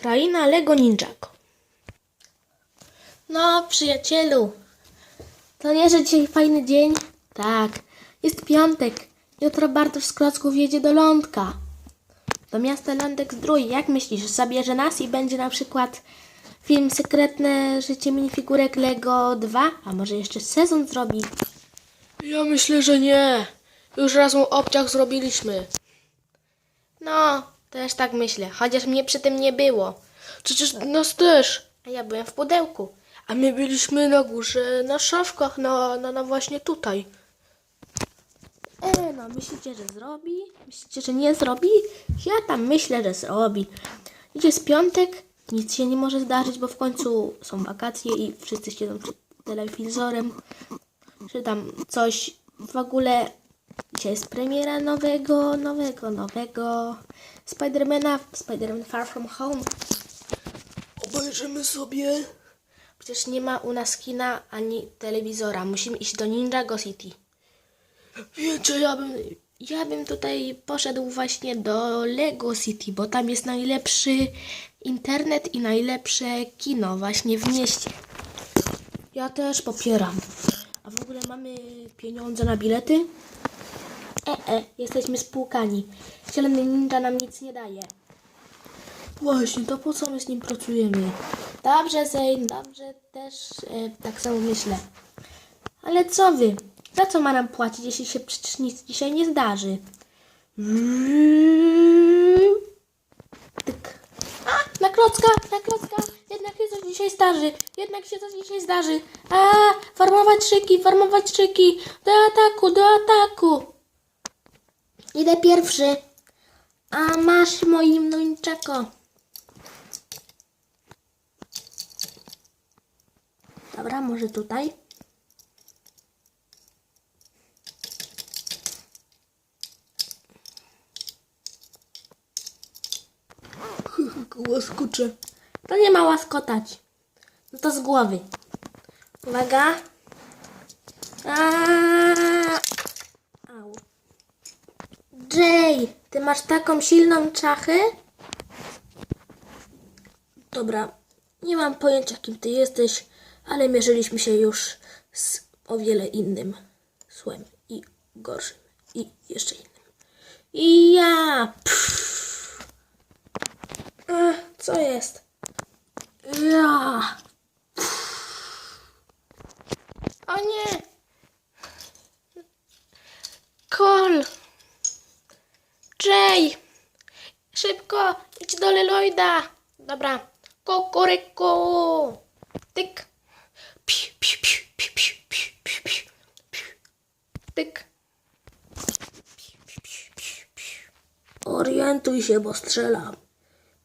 Kraina Lego Ninjago. No, przyjacielu. To nie, że dzisiaj fajny dzień? Tak. Jest piątek. Jutro Bartosz z Klocków jedzie do Lądka. Do miasta Lądek Zdrój. Jak myślisz, zabierze nas i będzie na przykład film Sekretne życie minifigurek Lego 2? A może jeszcze sezon zrobi? Ja myślę, że nie. Już raz mu obciach zrobiliśmy. No, też tak myślę. Chociaż mnie przy tym nie było. Przecież nas też. A ja byłem w pudełku. A my byliśmy na górze, na szafkach, na, na, na właśnie tutaj. E, no, myślicie, że zrobi? Myślicie, że nie zrobi? Ja tam myślę, że zrobi. Idzie jest piątek, nic się nie może zdarzyć, bo w końcu są wakacje i wszyscy siedzą przed telewizorem. Czy tam coś w ogóle. Dzisiaj jest premiera nowego, nowego, nowego Spidermana, Spiderman Far From Home. Obejrzymy sobie. Przecież nie ma u nas kina ani telewizora. Musimy iść do Ninjago City. Wiecie, ja bym... Ja bym tutaj poszedł właśnie do Lego City, bo tam jest najlepszy internet i najlepsze kino właśnie w mieście. Ja też popieram. A w ogóle mamy pieniądze na bilety? E, e, jesteśmy spłukani. Zielony ninja nam nic nie daje. Właśnie, to po co my z nim pracujemy? Dobrze, Zane, dobrze, też e, tak samo myślę. Ale co wy? Za co ma nam płacić, jeśli się przecież nic dzisiaj nie zdarzy? Tyk. A, na klocka, na klocka. Jednak się coś dzisiaj zdarzy. Jednak się coś dzisiaj zdarzy. A, formować szyki, formować szyki. Do ataku, do ataku. Idę pierwszy. A masz moim nunczako. Dobra, może tutaj. Łaskocze. To nie ma łaskotać. No to z głowy. Uwaga. Aaaa! Jay, ty masz taką silną czachę? Dobra, nie mam pojęcia kim ty jesteś, ale mierzyliśmy się już z o wiele innym złem i gorszym i jeszcze innym. I ja. Pff. Co jest? Ja! O nie! Kol! Jay! Szybko! Idź do Leloida! Dobra. Kokoryku! Tyk! Piu, piu, piu, piu, piu, piu, piu, piu. Tyk! Orientuj się, bo strzelam.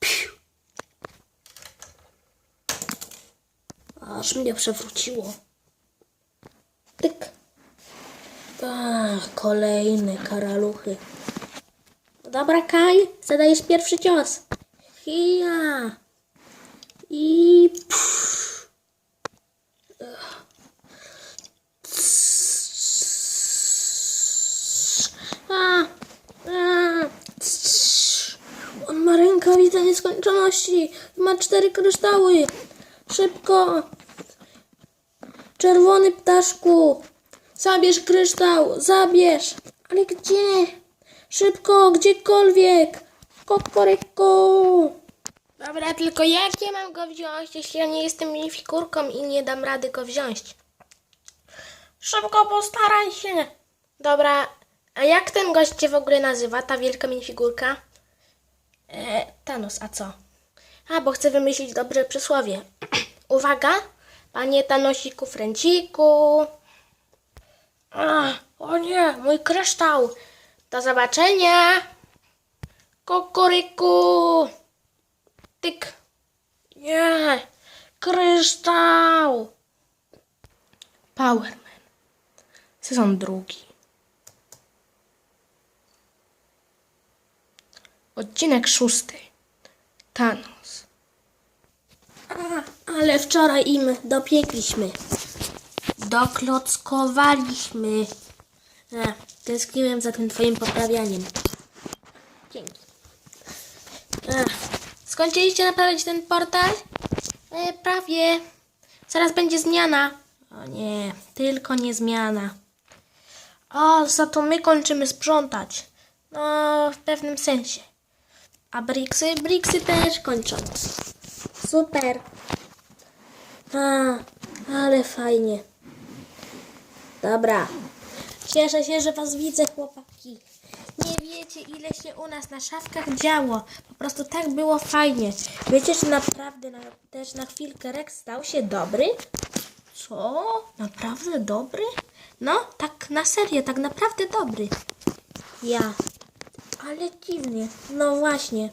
Piu. Aż mnie przewróciło. Tyk. A, kolejne karaluchy. Dobra, Kaj, zadajesz pierwszy cios. Hija! I... A, a, On ma rękawice nieskończoności. Ma cztery kryształy. Szybko. Czerwony ptaszku. Zabierz kryształ. Zabierz. Ale gdzie? Szybko, gdziekolwiek. Kokoryku. Dobra, tylko jak ja mam go wziąć, jeśli ja nie jestem minifigurką i nie dam rady go wziąć? Szybko postaraj się. Dobra, a jak ten gość się w ogóle nazywa, ta wielka minifigurka? E, Thanos, a co? A, bo chcę wymyślić dobre przysłowie. Uwaga, panie Thanosiku Frenciku. A, o nie, mój kryształ. Do zobaczenia. Kukuryku. Tyk. Nie. Kryształ. Powerman. Sezon drugi. Odcinek szósty. Thanos. A, ale wczoraj im dopiekliśmy. Doklockowaliśmy. A, tęskniłem za tym twoim poprawianiem. Dzięki. Skończyliście naprawiać ten portal? E, prawie. Zaraz będzie zmiana. O nie, tylko nie zmiana. O, za to my kończymy sprzątać. No, w pewnym sensie. A Brixy? Brixy też kończą. Super. A, ale fajnie. Dobra. Cieszę się, że was widzę, chłopaki. Nie wiecie, ile się u nas na szafkach działo. Po prostu tak było fajnie. Wiecie, że naprawdę na, też na chwilkę Rex stał się dobry? Co? Naprawdę dobry? No, tak na serio, tak naprawdę dobry. Ja. Ale dziwnie. No właśnie.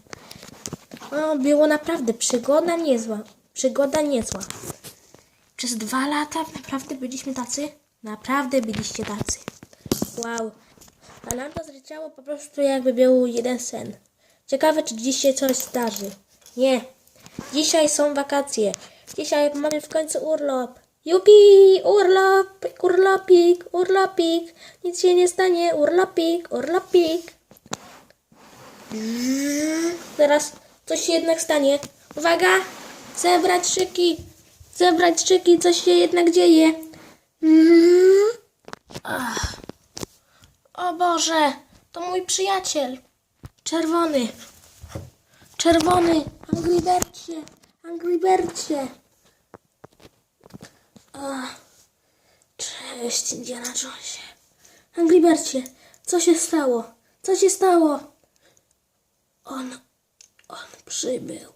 No, było naprawdę przygoda niezła. Przygoda niezła. Przez dwa lata naprawdę byliśmy tacy? Naprawdę byliście tacy. Wow. A nam to zleciało po prostu jakby był jeden sen. Ciekawe, czy dziś się coś zdarzy. Nie. Dzisiaj są wakacje. Dzisiaj mamy w końcu urlop. Jupi! Urlop! Urlopik! Urlopik! Nic się nie stanie. Urlopik! Urlopik! Zaraz coś się jednak stanie. Uwaga! Zebrać szyki! Zebrać szyki! Coś się jednak dzieje. O Boże, to mój przyjaciel. Czerwony. Czerwony. Angry Birdsie! Angry! Ach, Cześć, Indiana Jonesie. Angry Birdsie, co się stało? Co się stało? On, on przybył.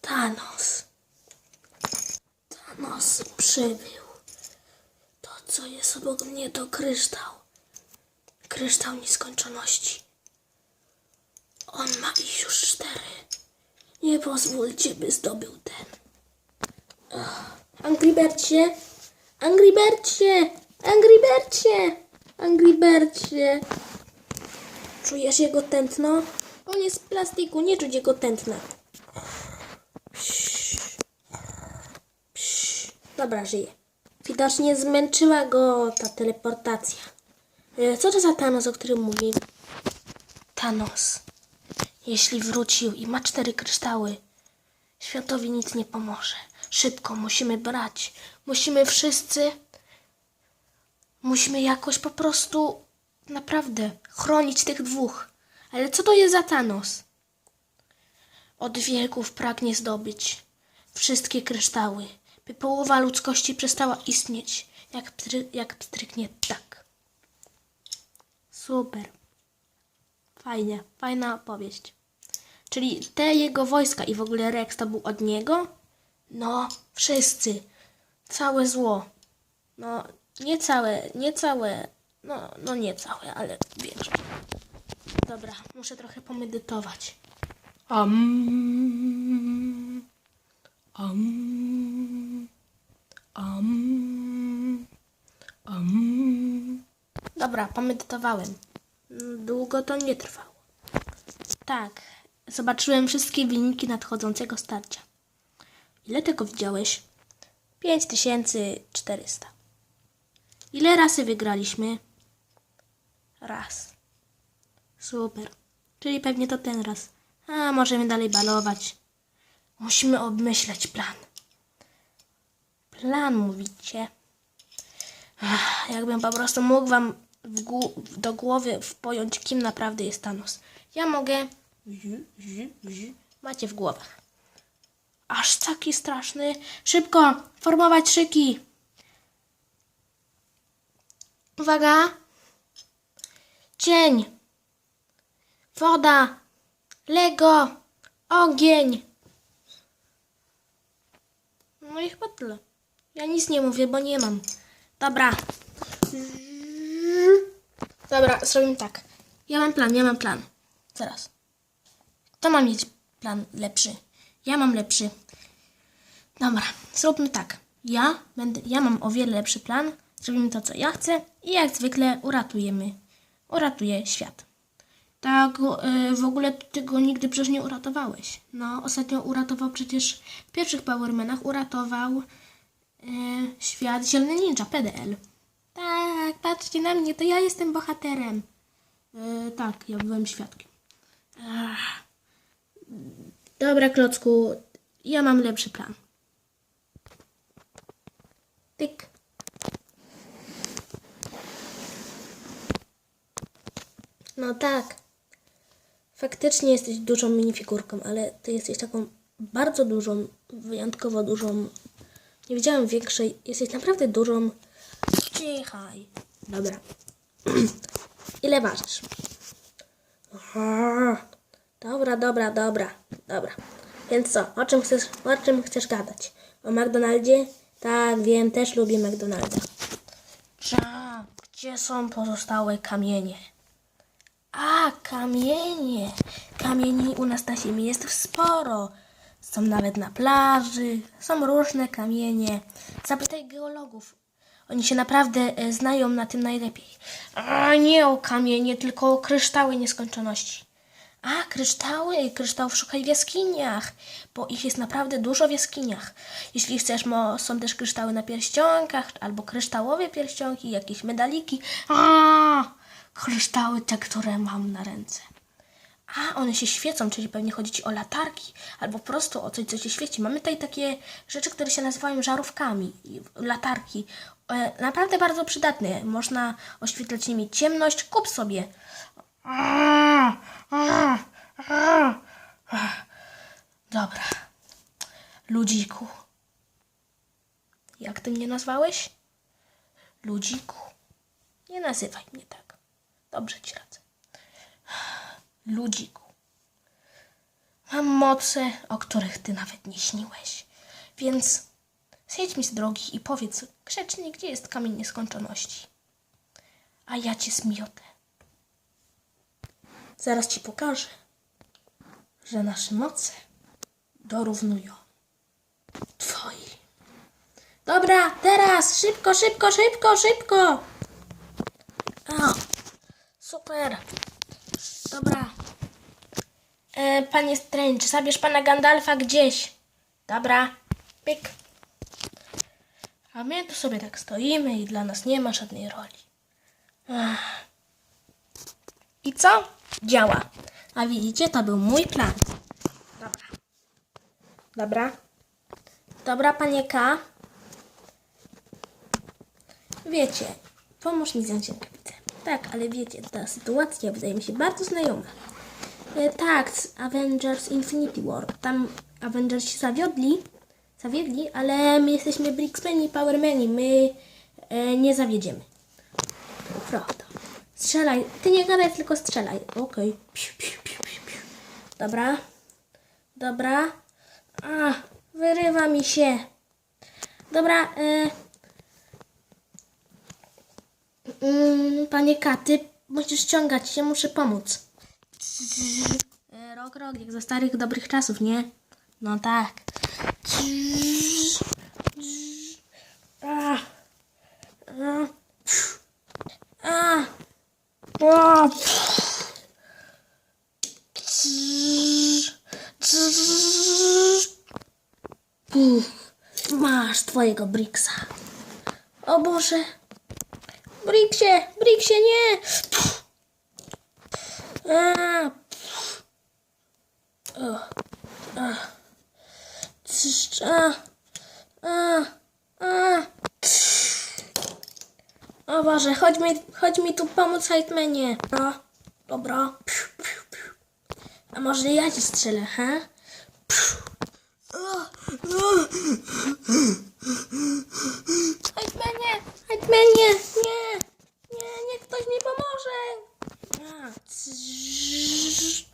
Thanos. Thanos przybył. To, co jest obok mnie, to kryształ. Kryształ nieskończoności. On ma ich już cztery. Nie pozwólcie, by zdobył ten. Ach, Angry Birdsie! Angry Birdsie! Angry Birdsie! Angry Birdsie! Czujesz jego tętno? On jest z plastiku, nie czuć jego tętna. Psz. Psz. Dobra, żyje. Widocznie zmęczyła go ta teleportacja. E, Co to za Thanos, o którym mówi? Thanos. Jeśli wrócił i ma cztery kryształy, światowi nic nie pomoże. Szybko musimy brać. Musimy wszyscy. Musimy jakoś po prostu naprawdę chronić tych dwóch. Ale co to jest za Thanos? Od wieków pragnie zdobyć wszystkie kryształy, by połowa ludzkości przestała istnieć, jak, ptry, jak pstryknie tak. Super. Fajnie, fajna opowieść. Czyli te jego wojska i w ogóle Rex to był od niego? No, wszyscy. Całe zło. No, nie całe, nie całe. No, no nie całe, ale większość. Dobra, muszę trochę pomedytować. Um, um. Dobra, pomedytowałem. Długo to nie trwało. Tak, zobaczyłem wszystkie wyniki nadchodzącego starcia. Ile tego widziałeś? 5400. Ile razy wygraliśmy? Raz. Super. Czyli pewnie to ten raz. A możemy dalej balować. Musimy obmyśleć plan. Plan mówicie? Ach, jakbym po prostu mógł wam do głowy wpojąć, kim naprawdę jest Thanos. Ja mogę. Macie w głowach. Aż taki straszny. Szybko! Formować szyki! Uwaga! Cień! Woda! Lego! Ogień! No i chyba tyle. Ja nic nie mówię, bo nie mam. Dobra. Dobra, zrobimy tak. Ja mam plan, ja mam plan. Zaraz. Kto ma mieć plan lepszy? Ja mam lepszy. Dobra, zróbmy tak. Ja będę, ja mam o wiele lepszy plan. Zrobimy to, co ja chcę i jak zwykle uratujemy. Uratuję świat. Tak, y, w ogóle ty go nigdy przecież nie uratowałeś. No, ostatnio uratował przecież w pierwszych Powermanach uratował y, świat Zielony Ninja, PDL. Tak, patrzcie na mnie, to ja jestem bohaterem. Y, tak, ja byłem świadkiem. Ach. Dobra, Klocku, ja mam lepszy plan. Tyk. No tak. Faktycznie jesteś dużą minifigurką, ale ty jesteś taką bardzo dużą, wyjątkowo dużą. Nie widziałam większej. Jesteś naprawdę dużą. Cichaj. Dobra. Ile ważysz? Dobra, dobra, dobra, dobra. Więc co? O czym chcesz, o czym chcesz gadać? O McDonaldzie? Tak, wiem, też lubię McDonalda. Cza, gdzie są pozostałe kamienie? A, kamienie. Kamieni u nas na ziemi jest sporo. Są nawet na plaży, są różne kamienie. Zapytaj geologów. Oni się naprawdę e, znają na tym najlepiej. A nie o kamienie, tylko o kryształy nieskończoności. A, kryształy, kryształów szukaj w jaskiniach, bo ich jest naprawdę dużo w jaskiniach. Jeśli chcesz, mo, są też kryształy na pierścionkach, albo kryształowe pierścionki, jakieś medaliki. A, kryształy te, które mam na ręce. A, one się świecą, czyli pewnie chodzi ci o latarki, albo po prostu o coś, co się świeci. Mamy tutaj takie rzeczy, które się nazywają żarówkami, latarki. E, naprawdę bardzo przydatne. Można oświetlać nimi ciemność. Kup sobie. Dobra. Ludziku. Jak ty mnie nazwałeś? Ludziku. Nie nazywaj mnie tak. Dobrze ci radzę. Ludziku. Mam moce, o których ty nawet nie śniłeś. Więc zjedź mi z drogi i powiedz grzecznie, gdzie jest kamień nieskończoności. A ja cię zmiotę. Zaraz ci pokażę, że nasze moce dorównują twoi. Dobra, teraz! Szybko, szybko, szybko, szybko! O, super. Dobra. E, panie Strange, zabierz pana Gandalfa gdzieś. Dobra. Pyk. A my tu sobie tak stoimy i dla nas nie ma żadnej roli. Ach. I co? Działa. A widzicie, to był mój plan. Dobra. Dobra. Dobra, panie K. Wiecie, pomóż mi rękawicę. Tak, ale wiecie, ta sytuacja wydaje mi się bardzo znajoma. E, tak, Avengers Infinity War. Tam Avengers się zawiodli, zawiedli, ale my jesteśmy Bricksmeni i Powermeni. My e, nie zawiedziemy. Prawda. Strzelaj. Ty nie gadaj, tylko strzelaj. Okej. Piu, piu, piu, piu, piu. Dobra. Dobra. A, wyrywa mi się. Dobra. E, panie Katy, musisz ściągać się, muszę pomóc. E, Rok, rok, jak za starych, dobrych czasów, nie? No tak. Puf. Masz twojego Bricksa. O Boże. Bricksie, Bricksie, nie! A. Cyszcz, a, a, a. O Boże, chodź mi, chodź mi tu pomóc, Hejtmenie. No, dobra. Piu, piu, piu. A może ja ci strzelę, ha? Piu. O, o. Hejtmenie, Hejtmenie, nie, nie, niech ktoś mi pomoże. A, cyszcz.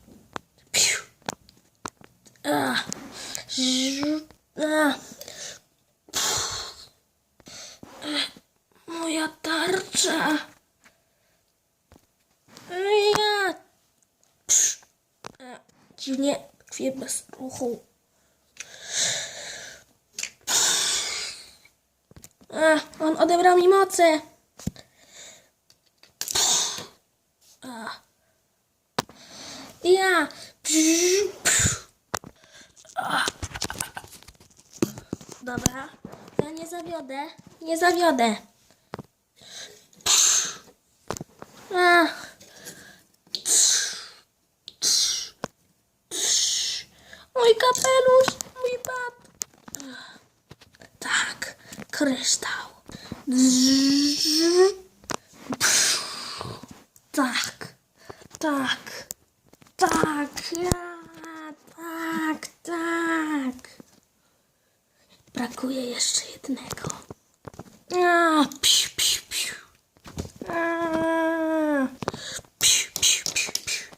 Piu. A. Ż- a. Moja tarcza. Ja. Psz. A, Dziwnie tkwię bez ruchu. A, on odebrał mi moce. A. Ja. Dobra. Ja nie zawiodę. Nie zawiodę. Mój kryształ. Tak, tak, tak, ja, tak, tak. Brakuje jeszcze jednego. A, piu, piu, piu. A, piu, piu, piu, piu.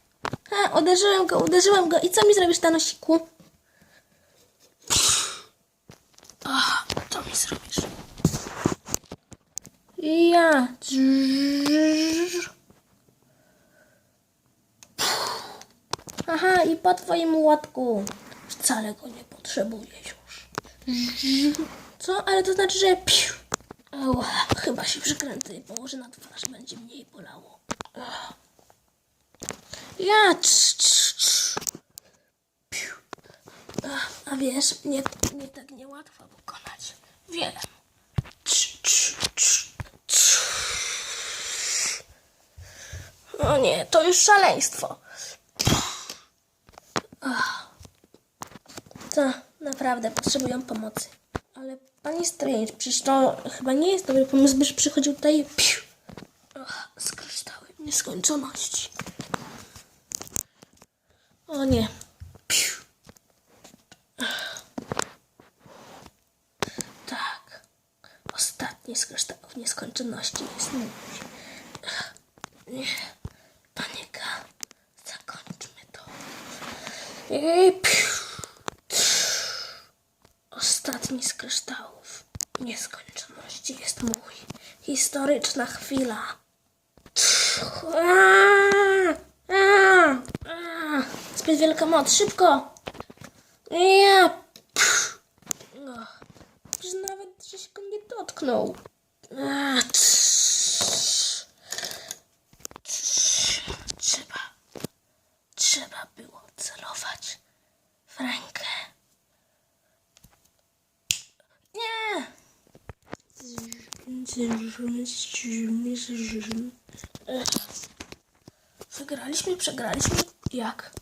A, uderzyłem go, uderzyłem go. I co mi zrobisz, Tanosiku? A, co mi zrobisz? Ja. Aha, i po twoim łotku. Wcale go nie potrzebuję już. Co? Ale to znaczy, że piu. Chyba się przykręcę i położę na twarz, będzie mniej bolało. Ja, cz. Piu. A wiesz, mnie, mnie tak niełatwo pokonać. Wiem. O nie, to już szaleństwo. Ach. Naprawdę potrzebują pomocy. Ale pani Strange, przecież to chyba nie jest dobry pomysł, byś przychodził tutaj piu. Ach, z kryształem nieskończoności. O nie. Piu. Tak. Ostatni z kryształów nieskończoności jest. Ach, Nie. Panika. Zakończmy to. I piu. Ostatni z kryształów nieskończoności jest mój. Historyczna chwila. Zbyt wielka moc, szybko! Ja! Och, Że nawet że się go nie dotknął trz. Trz. Trzeba, trzeba było celować w rękę. Nie! Ech. Wygraliśmy, przegraliśmy. Jak?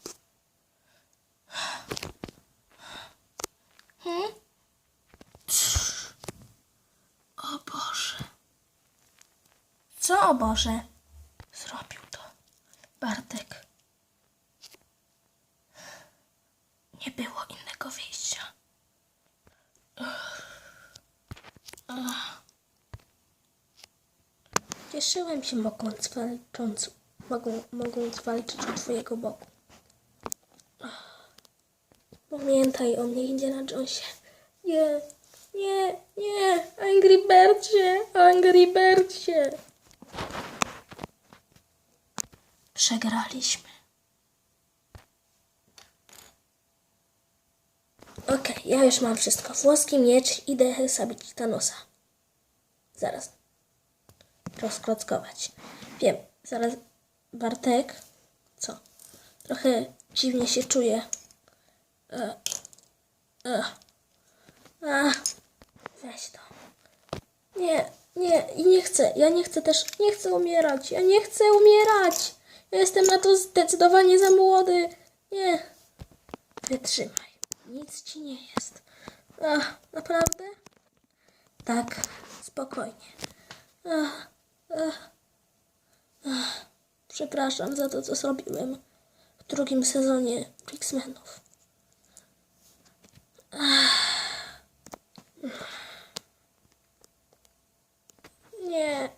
Hmm? O Boże. Co o Boże? Zrobił to. Bartek. Nie było innego wyjścia. Cieszyłem się mogąc walcząc, mogą, mogąc walczyć u twojego boku. Pamiętaj o mnie, Indiana Jonesie. Nie, nie, nie, Angry Birdsie, Angry Birdsie. Przegraliśmy. Okej, ja już mam wszystko. Włoski miecz, idę zabić Thanosa. Zaraz rozklockować. Wiem, zaraz Bartek, co? Trochę dziwnie się czuję. E, e, a, weź to. Nie, nie, i nie chcę. Ja nie chcę też, nie chcę umierać. Ja nie chcę umierać. Ja jestem na to zdecydowanie za młody. Nie. Wytrzymaj. Nic ci nie jest. Ach, naprawdę? Tak, spokojnie. Ach, ach, ach. Przepraszam za to, co zrobiłem w drugim sezonie X-Menów. Ach. Nie.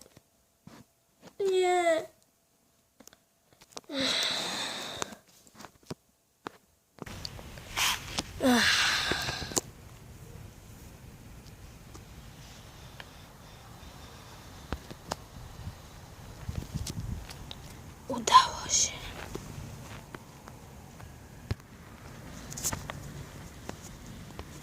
Nie. Udało